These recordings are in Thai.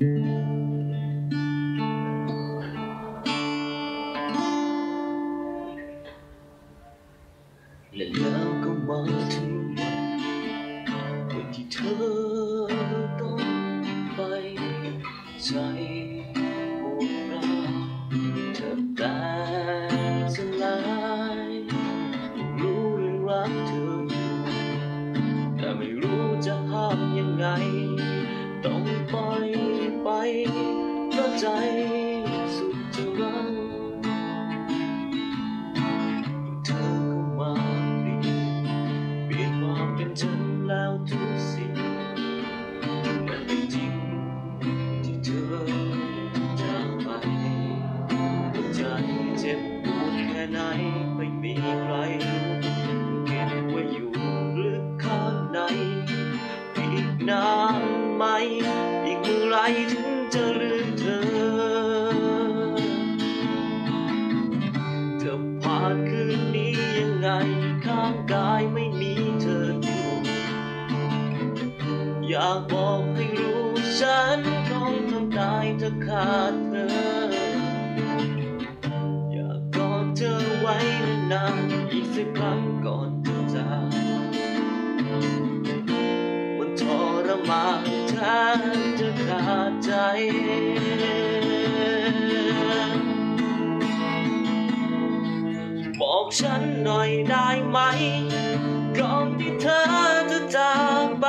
และแล้วก็มาถึงวันที่เธอต้องไปใจ ใจสุดจะรักเธอก็มาเปลี่ยนเปลี่ยนความเป็นฉันแล้วทุกสิ่งมันเป็นจริงที่เธอจากไปหัวใจเจ็บปวดแค่ไหนไม่มีใครรู้เก็บไว้อยู่ลึกข้างในอีกนานไหมอีกเมื่อไรถึง ข้างกายไม่มีเธออยู่ อยากบอกให้รู้ฉันคงทำตายถ้าขาดเธอ อยากกอดเธอไว้นานๆอีกสักครั้งก่อนเธอจากมันทรมานแทบจะขาดใจ ฉันหน่อยได้ไหม ก่อนที่เธอจะจากไป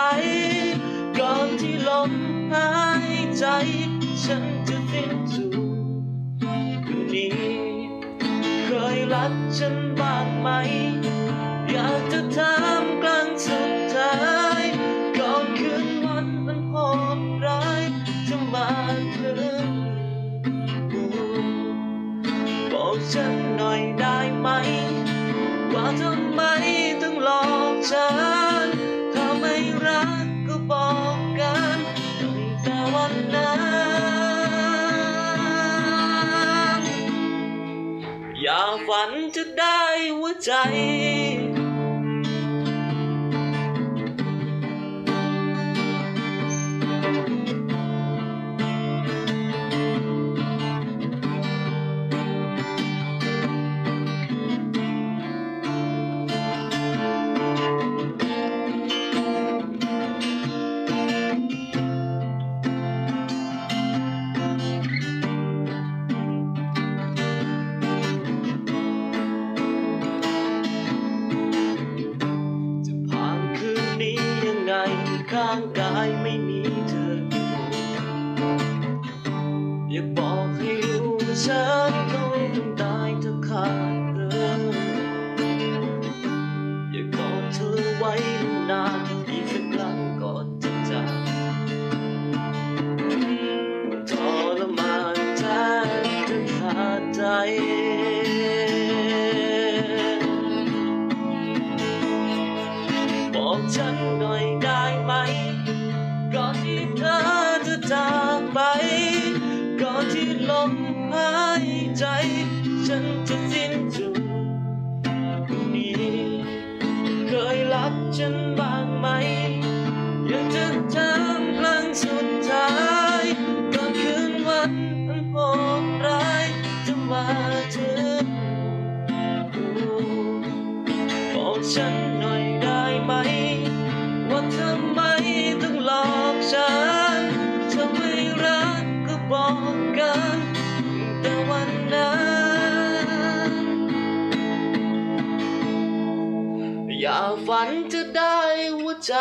ก่อนที่ลมหายใจ ฉันจะสิ้นสุดวันนี้ เคยรักฉันบ้างไหม อยากจะถาม รักก็บอกกันตั้งแต่วันนั้นอย่าฝันจะได้หัวใจางกายไม่มีเธอ อยู่อยากบอกให้รู้ฉันต้องตายถ้าขาดเธอ อยากกอดเธอไว้นานอีกสักครั้งก่อนจะจากมันทรมานแทบจะขาดใจบอกฉันหน่อย เธอจะจากไป ก่อนที่ลมหายใจ ฉันจะสิ้นสุดวันนี้เคยรักฉันบ้างไหมยากจะถามครั้งสุดท้ายก่อนคืนวันอันโหดร้ายจะมาถึงบอกฉัน อย่าฝันจะได้หัวใจ